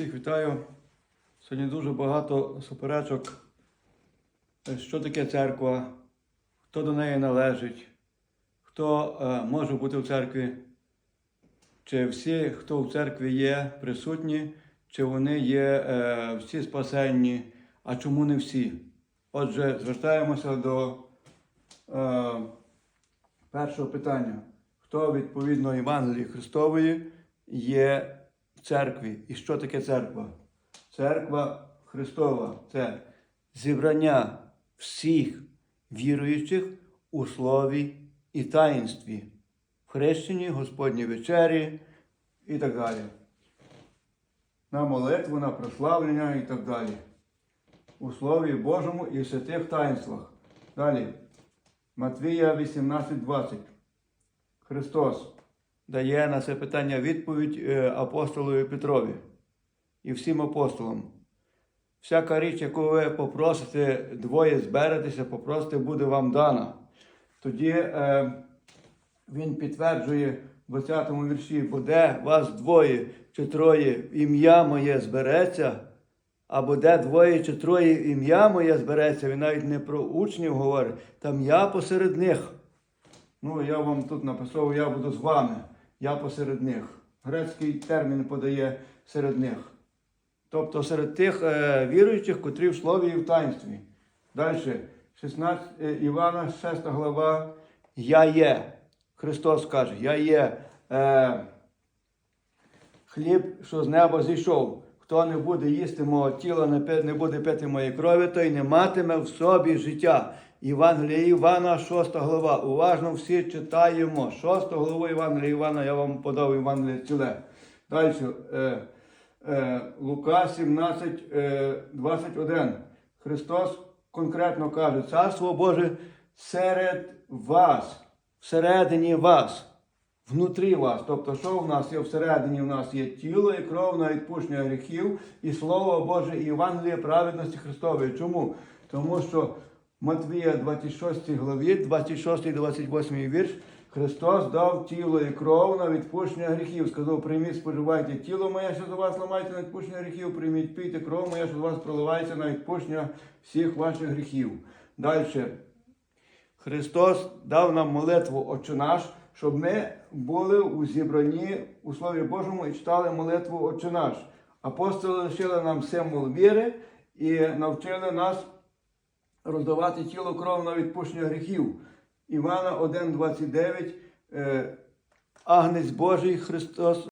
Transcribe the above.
Всіх вітаю. Сьогодні дуже багато суперечок. Е, Що таке церква, хто до неї належить, хто е, може бути в церкві, чи всі, хто в церкві є, присутні, чи вони є е, всі спасенні, а чому не всі? Отже, звертаємося до е, першого питання. Хто відповідно Євангелії Христової є церкві? І що таке церква? Церква Христова це зібрання всіх віруючих у слові і таїнстві, в хрещенні, Господній вечері і так далі. На молитву, на прославлення і так далі. У Слові Божому і в святих таїнствах. Далі. Матвія 18:20. Христос дає на це питання відповідь е, апостолові Петрові і всім апостолам. Всяка річ, яку ви попросите, двоє зберетеся, попросите, буде вам дана. Тоді е, він підтверджує в 20 вірші, бо де вас двоє чи троє ім'я моє збереться, або де двоє чи троє ім'я моє збереться, він навіть не про учнів говорить, там я посеред них. Ну, я вам тут написав, я буду з вами, я посеред них. Грецький термін подає серед них. Тобто серед тих е, віруючих, котрі в слові і в таїнстві. Далі, 16 е, Івана, 6 глава. Я є. Христос каже, я є е, хліб, що з неба зійшов. Хто не буде їсти мого тіла, не, буде пити моєї крові, той не матиме в собі життя. Євангелія Івана, 6 глава. Уважно всі читаємо. 6 главу Євангелія Івана, я вам подав Євангеліє ціле. Далі. Е, е, Лука 17, е, 21. Христос конкретно каже, Царство Боже серед вас, всередині вас, внутрі вас. Тобто, що в нас є всередині? В нас є тіло і кров на відпущення гріхів і Слово Боже, і Євангеліє праведності Христової. Чому? Тому що Матвія 26 главі, 26 28 вірш, Христос дав тіло і кров на відпущення гріхів. Сказав, прийміть, споживайте тіло моє, що за вас ламається на відпущення гріхів, прийміть, пийте кров моя, що за вас проливається на відпущення всіх ваших гріхів. Далі. Христос дав нам молитву Отче наш, щоб ми були у зібранні у Слові Божому і читали молитву Отче наш. Апостоли лишили нам символ віри і навчили нас роздавати тіло кров на відпущення гріхів. Івана 1,29. Е, Агнець Божий Христос